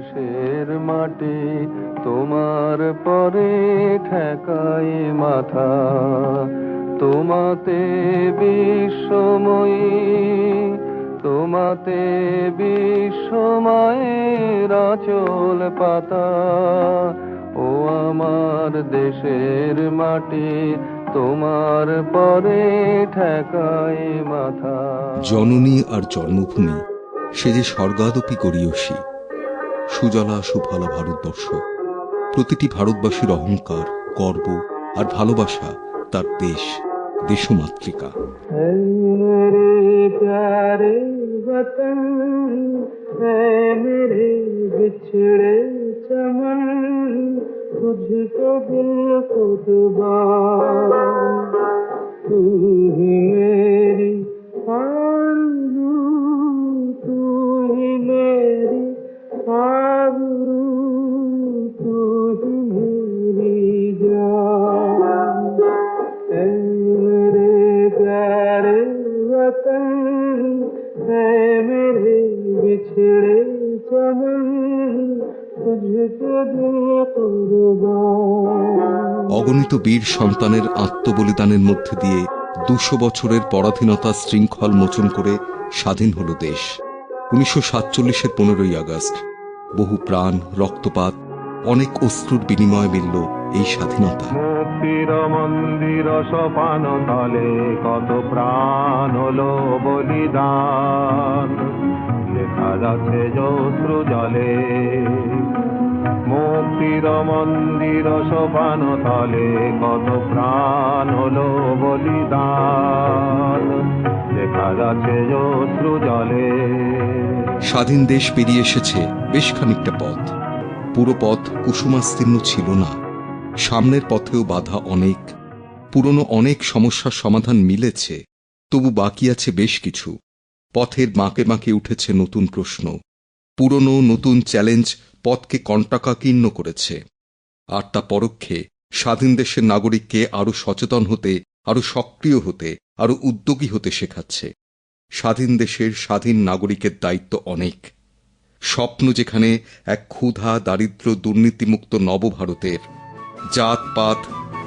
দেশের মাটি, তোমার পরে ঠেকায় মাথা। তোমাতে বিশ্বময়ী, তোমাতে বিশ্বময়ের আচল পাতা। ও আমার দেশের মাটি, তোমার পরে ঠেকায় মাথা। জননী আর জন্মভূমি, সে যে স্বর্গাদপি করিয়সী সুজলা সুফলা ভারতবর্ষ। প্রতিটি ভারতবাসীর অহংকার, গর্ব আর ভালোবাসা তার দেশ, দেশমাতৃকা। প্যারে বতন মেরে বিছড়ে वतन है मेरे बिछड़े चमन तुझको दिल कुर्बान অগণিত বীর সন্তানের আত্মবলিদানের মধ্যে দিয়ে দুশো বছরের পরাধীনতা শৃঙ্খল মোচন করে স্বাধীন হল দেশ উনিশশো সাতচল্লিশের পনেরোই আগস্ট বহু প্রাণ রক্তপাত অনেক অশ্রুর বিনিময় মিলল এই স্বাধীনতা মুক্তির মন্দির সোপান তলে কত প্রাণ হলো বলিদান। লেখা যাচ্ছে যৌত্র জলে। মুক্তির মন্দির সোপান তলে কত প্রাণ হলো বলিদান। লেখা যাচ্ছে যৌত্র জলে। স্বাধীন দেশ পেরিয়ে এসেছে বেশ খানিকটা পথ। পুরো পথ কুসুমাস্তীর্ণ ছিল না। সামনের পথেও বাধা অনেক, পুরনো অনেক সমস্যার সমাধান মিলেছে, তবু বাকি আছে বেশ কিছু। পথের মাকে মাকে উঠেছে নতুন প্রশ্ন। পুরনো নতুন চ্যালেঞ্জ পথকে কণ্টাকাকীর্ণ করেছে। আর তা পরোক্ষে স্বাধীন দেশের নাগরিককে আরও সচেতন হতে, আরও সক্রিয় হতে, আরও উদ্যোগী হতে শেখাচ্ছে। স্বাধীন দেশের স্বাধীন নাগরিকের দায়িত্ব অনেক। স্বপ্ন যেখানে এক ক্ষুধা দারিদ্র দুর্নীতিমুক্ত নবভারতের জাত পাত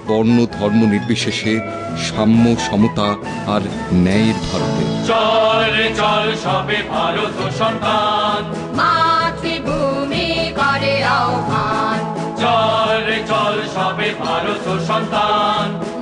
বর্ণ ধর্ম নির্বিশেষে সাম্য সমতা আর ন্যায়ের ভারতে। চল রে চল সবে ভারত সন্তান। মাতৃভূমি করে আহ্বান। চল রে চল সবে ভারত সন্তান।